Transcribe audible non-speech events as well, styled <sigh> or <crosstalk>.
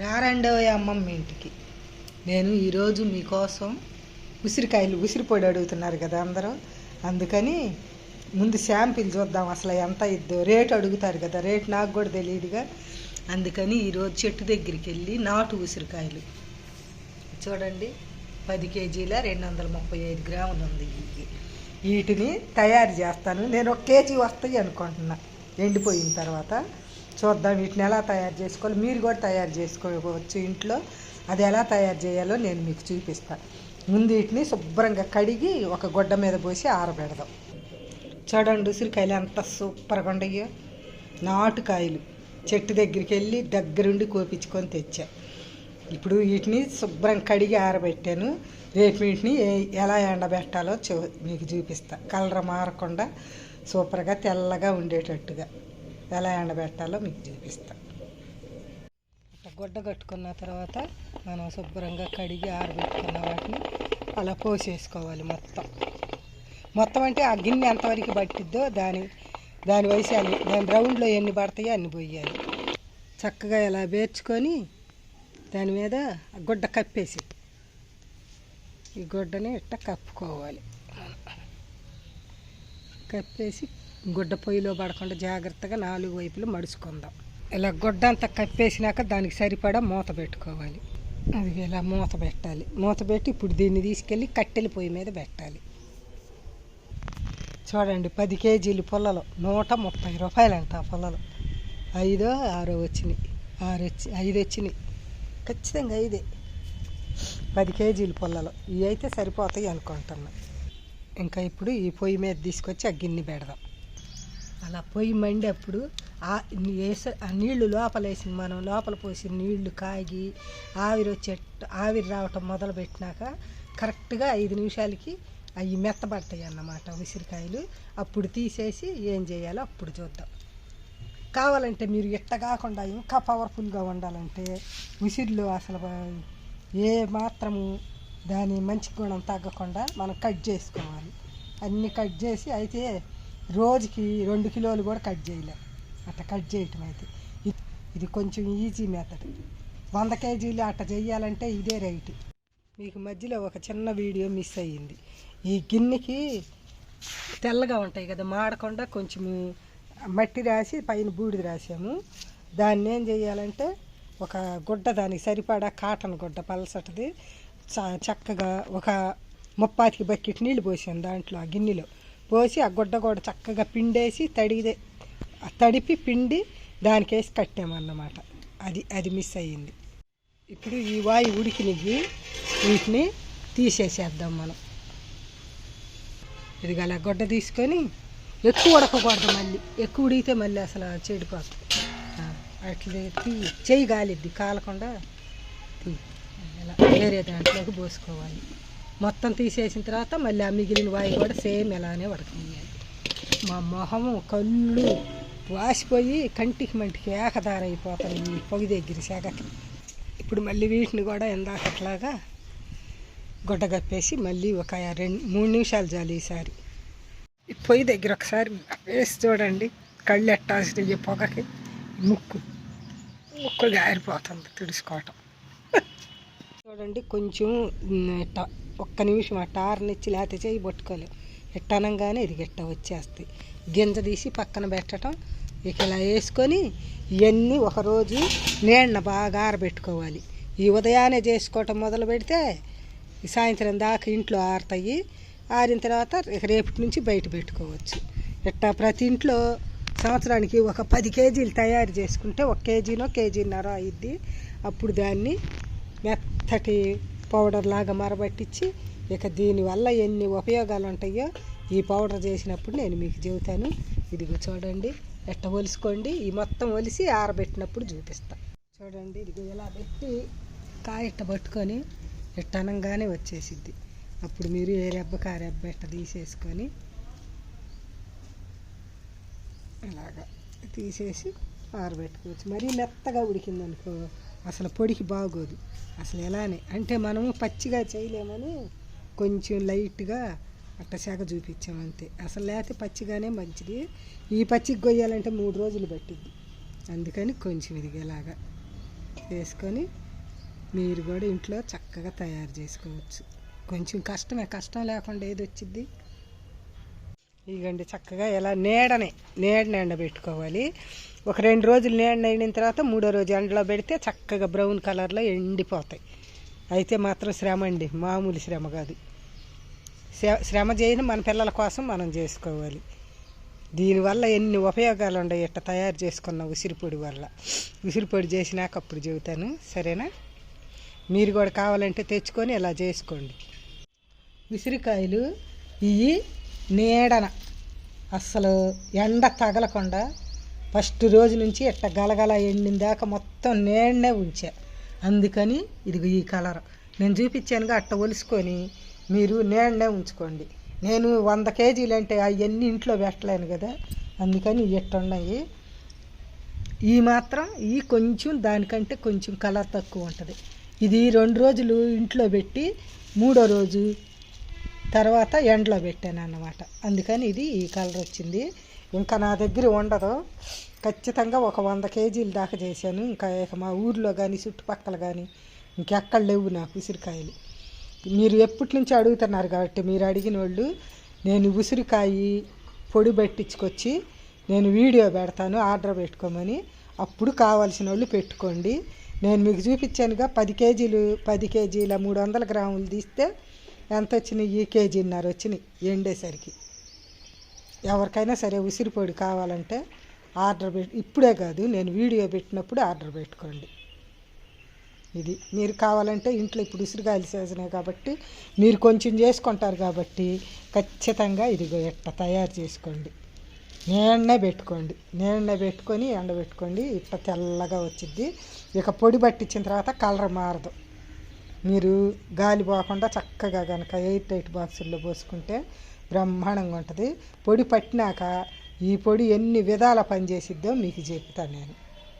రారండో అమ్మమ్మ ఇంటికి. నేను ఈరోజు మీకోసం ఉసిరికాయలు ఉసిరి పొడి అడుగుతున్నారు కదా అందరూ. అందుకని ముందు శాంపిల్ చూద్దాం అసలు ఎంత ఇద్దో. రేటు అడుగుతారు కదా రేటు నాకు కూడా తెలియదుగా. అందుకని ఈరోజు చెట్టు దగ్గరికి వెళ్ళి నాటు ఉసిరికాయలు. చూడండి పది కేజీల రెండు వందల ముప్పై ఐదు గ్రాములు ఉంది ఇది వీటిని తయారు చేస్తాను. నేను ఒక కేజీ వస్తాయి అనుకుంటున్నా. ఎండిపోయిన తర్వాత చూద్దాం వీటిని ఎలా తయారు చేసుకోవాలి. మీరు కూడా తయారు చేసుకోవచ్చు ఇంట్లో. అది ఎలా తయారు చేయాలో నేను మీకు చూపిస్తాను. ముందు వీటిని శుభ్రంగా కడిగి ఒక గుడ్డ మీద పోసి ఆరబెడదాం. చూడండి ఉసిరికాయలు ఎంత సూపర్గా ఉండయో నాటుకాయలు. చెట్టు దగ్గరికి వెళ్ళి దగ్గరుండి కోపించుకొని తెచ్చా. ఇప్పుడు వీటిని శుభ్రం కడిగి ఆరబెట్టాను. రేపు వీటిని ఎలా ఎండబెట్టాలో చూ మీకు చూపిస్తా. కలర్ మారకుండా సూపర్గా తెల్లగా ఉండేటట్టుగా. ఎలా ఎండబెట్టాలో మీకు చూపిస్తాను గుడ్డ కట్టుకున్న తర్వాత మనం శుభ్రంగా కడిగి ఆరబెట్టుకున్న వాటిని అలా పోసేసుకోవాలి మొత్తం. మొత్తం అంటే ఆ గిన్నె ఎంతవరకు పట్టిద్దో దాని దాని వయసాలి దాని రౌండ్లో ఎన్ని పడతాయో అన్ని పోయాలి. చక్కగా ఇలా వేర్చుకొని దాని మీద ఆ గుడ్డ కప్పేసి ఈ గుడ్డని ఇట్ట కప్పుకోవాలి. కప్పేసి గుడ్డ పొయ్యిలో పడకుండా జాగ్రత్తగా నాలుగు వైపులు మడుచుకుందాం. ఇలా గుడ్డ అంతా కప్పేసినాక దానికి సరిపడా మూత పెట్టుకోవాలి. అది ఇలా మూత పెట్టాలి. మూత పెట్టి ఇప్పుడు దీన్ని తీసుకెళ్ళి కట్టెల పొయ్యి మీద పెట్టాలి. చూడండి పది కేజీలు పుల్లలు. నూట ముప్పై రూపాయలు అంట ఆ పుల్లలు. ఐదో ఆరో వచ్చినాయి. ఆరు వచ్చి ఐదు వచ్చినాయి. ఖచ్చితంగా ఐదే. పది కేజీలు పుల్లలు. ఇవి అయితే సరిపోతాయి అనుకుంటున్నాను ఇంకా ఇప్పుడు ఈ పొయ్యి మీద తీసుకొచ్చి ఆ గిన్నె పెడదాం. అలా పొయ్యి మండేప్పుడు ఆ నీ ఆ నీళ్ళు లోపల వేసింది మనం లోపల పోసిన నీళ్ళు కాగి ఆవిరి వచ్చే ఆవిరి రావటం మొదలు పెట్టినాక కరెక్ట్గా ఐదు నిమిషాలకి అవి మెత్తబడతాయి అన్నమాట ఉసిరికాయలు. అప్పుడు తీసేసి ఏం చేయాలో అప్పుడు చూద్దాం. కావాలంటే మీరు ఎట్ట కాకుండా ఇంకా పవర్ఫుల్గా ఉండాలంటే ఉసిరిలో అసలు ఏ మాత్రము దాని మంచి గుణం తగ్గకుండా మనం కట్ చేసుకోవాలి. అన్నీ కట్ చేసి అయితే రోజుకి రెండు కిలోలు కూడా కట్ చేయలేం. అట్లా కట్ చేయటం అయితే. ఇది కొంచెం ఈజీ మెథడ్ వంద కేజీలు అట్ట చేయాలంటే ఇదే రైట్ మీకు మధ్యలో ఒక చిన్న వీడియో మిస్ అయ్యింది. ఈ గిన్నెకి తెల్లగా ఉంటాయి కదా మాడకుండా కొంచెం మట్టి రాసి పైన బూడిద రాసాము. దాన్ని ఏం చేయాలంటే ఒక గుడ్డ దానికి సరిపడా కాటన్ గుడ్డ పలసటిది. చ- చక్కగా ఒక ముప్పాతికి బకెట్ నీళ్ళు పోసాను దాంట్లో ఆ గిన్నెలో. పోసి ఆ గుడ్డ కూడా చక్కగా పిండేసి తడిదే తడిపి పిండి దానికేసి కట్టామన్నమాట. అది అది మిస్ అయ్యింది. ఇప్పుడు ఈ వాయు ఉడికినవి వీటిని తీసేసేద్దాం మనం. ఇది గల గొడ్డ తీసుకొని ఎక్కువ ఉడకకూడదు మళ్ళీ. ఎక్కువ ఉడిగితే మళ్ళీ అసలు చెడిపోతుంది అట్లా తీ చెయ్యి గాలిద్ది. కాలకుండా తీ. ఇలా వేరే దాంట్లోకి పోసుకోవాలి. మొత్తం తీసేసిన తర్వాత మళ్ళీ ఆ మిగిలిన వాయి కూడా సేమ్ ఇలానే ఉడకనియాలి మా మొహం కళ్ళు వాసిపోయి కంటికి మంటికి ఏకదారైపోతాయి ఈ పొగి దగ్గర శాఖకి ఇప్పుడు మళ్ళీ వీటిని కూడా ఇందాకట్లాగా గుడ్డ కప్పేసి మళ్ళీ ఒక రెండు మూడు నిమిషాలు చాలు ఈసారి. ఈ పొయ్యి దగ్గర ఒకసారి వేసి చూడండి కళ్ళు ఎట్టాల్సిన ఈ పొగకి. ముక్కు ముక్కు గారిపోతుంది తుడుచుకోవటం <laughs> చూడండి కొంచెం ఒక్క నిమిషం అట్ట ఆరనిచ్చి లేత చేయి పట్టుకోలేవు ఎట్టనంగానే ఇది గిట్ట వచ్చేస్తాయి గింజ తీసి పక్కన పెట్టడం ఇక ఇలా వేసుకొని ఇవన్నీ ఒకరోజు నీళ్ళ బాగా ఆరబెట్టుకోవాలి. ఈ ఉదయాన్నే చేసుకోవటం మొదలు పెడితే సాయంత్రం దాకా ఇంట్లో ఆరుతాయి. ఆరిన తర్వాత ఇక రేపటి నుంచి బయట పెట్టుకోవచ్చు. ఇట్టా ప్రతి ఇంట్లో సంవత్సరానికి ఒక పది కేజీలు తయారు చేసుకుంటే ఒక కేజీనో కేజీన్నర అయిద్ది. అప్పుడు దాన్ని మెత్తటి పౌడర్ లాగా మరబట్టించి ఇక దీనివల్ల ఎన్ని ఉపయోగాలు ఉంటాయో ఈ పౌడర్ చేసినప్పుడు నేను మీకు చెబుతాను. ఇదిగో చూడండి ఎట్ట ఒలుసుకోండి. ఈ మొత్తం ఒలిసి ఆరబెట్టినప్పుడు చూపిస్తా. చూడండి ఇదిగో ఇలా పెట్టి కాయ ఇట్ట పట్టుకొని ఇట్ట అనంగానే వచ్చేసిద్ది. అప్పుడు మీరు ఏ రెబ్బ కారెబ్బ ఇట్ట తీసేసుకొని ఇలాగా తీసేసి ఆరబెట్టుకోవచ్చు. మరీ మెత్తగా ఉడికిందనుకో అసలు పొడికి బాగోదు. అసలు ఎలానే. అంటే మనము పచ్చిగా చేయలేమని కొంచెం లైట్గా అట్ట శాఖ చూపించాం అంతే. అసలు లేకపోతే పచ్చిగానే మంచిది. ఈ పచ్చికి కొయ్యాలంటే మూడు రోజులు పట్టింది అందుకని కొంచెం ఇదిగేలాగా వేసుకొని మీరు కూడా ఇంట్లో చక్కగా తయారు చేసుకోవచ్చు. కొంచెం కష్టమే. కష్టం లేకుండా ఏది వచ్చింది ఇగండి చక్కగా ఎలా నీడనే నీడని ఎండబెట్టుకోవాలి. ఒక రెండు రోజులు నీడని అయిన తర్వాత మూడో రోజు ఎండలో పెడితే చక్కగా బ్రౌన్ కలర్లో ఎండిపోతాయి. అయితే మాత్రం శ్రమ అండి మామూలు శ్రమ కాదు. శ్రమ చేయని మన పిల్లల కోసం మనం చేసుకోవాలి. దీనివల్ల ఎన్ని ఉపయోగాలు ఉన్నాయి ఇట్ట తయారు చేసుకున్న ఉసిరిపొడి వల్ల. ఉసిరిపొడి చేసినాక అప్పుడు చెబుతాను సరేనా? మీరు కూడా కావాలంటే తెచ్చుకొని ఇలా చేసుకోండి. ఉసిరికాయలు ఇవి నీడన అస్సలు ఎండ తగలకుండా ఫస్ట్ రోజు నుంచి ఇట్ట గలగల ఎండిన దాకా మొత్తం నేనే ఉంచా. అందుకని ఇది ఈ కలర్. నేను చూపించానుగా అట్ట ఒలుసుకొని మీరు నేనే ఉంచుకోండి. నేను వంద కేజీలు అంటే అవన్నీ ఇంట్లో పెట్టలేను కదా. అందుకని ఇట్ట ఉన్నాయి ఈ మాత్రం ఈ కొంచెం దానికంటే కొంచెం కలర్ తక్కువ ఉంటుంది. ఇది రెండు రోజులు ఇంట్లో పెట్టి మూడో రోజు తర్వాత ఎండలో పెట్టాను అన్నమాట అందుకని ఇది ఈ కలర్ వచ్చింది ఇంకా నా దగ్గర ఉండదు. ఖచ్చితంగా ఒక వంద కేజీల దాకా చేశాను. ఇంకా ఇక మా ఊర్లో కానీ చుట్టుపక్కల కానీ ఇంకెక్కడ లేవు నాకు ఉసిరికాయలు. మీరు ఎప్పటి నుంచి అడుగుతున్నారు కాబట్టి మీరు అడిగిన వాళ్ళు నేను ఉసిరికాయ పొడి పెట్టించుకొచ్చి నేను వీడియో పెడతాను ఆర్డర్ పెట్టుకోమని. అప్పుడు కావాల్సిన వాళ్ళు పెట్టుకోండి. నేను మీకు చూపించానుగా పది కేజీలు పది కేజీల మూడు వందల గ్రాములు తీస్తే ఎంత వచ్చినాయి? ఈ కేజీన్నర వచ్చినాయి. ఎండేసరికి. ఎవరికైనా సరే ఉసిరి పొడి కావాలంటే ఆర్డర్ పెట్టి ఇప్పుడే కాదు నేను వీడియో పెట్టినప్పుడు ఆర్డర్ పెట్టుకోండి. ఇది మీరు కావాలంటే ఇంట్లో ఇప్పుడు ఉసిరికాయల సీజనే కాబట్టి మీరు కొంచెం చేసుకుంటారు కాబట్టి ఖచ్చితంగా ఇదిగో ఇట్ట తయారు చేసుకోండి. నీడనే పెట్టుకోండి. నీడనే పెట్టుకొని ఎండబెట్టుకోండి. ఇట్ట తెల్లగా వచ్చింది ఇక పొడి పట్టించిన తర్వాత కలర్ మారదు. మీరు గాలి పోకుండా చక్కగా కనుక ఎయిట్ ఎయిట్ బాక్సుల్లో పోసుకుంటే బ్రహ్మాండంగా ఉంటుంది. పొడి పట్టినాక ఈ పొడి ఎన్ని విధాల పనిచేసిద్దో మీకు చెప్తాను నేను.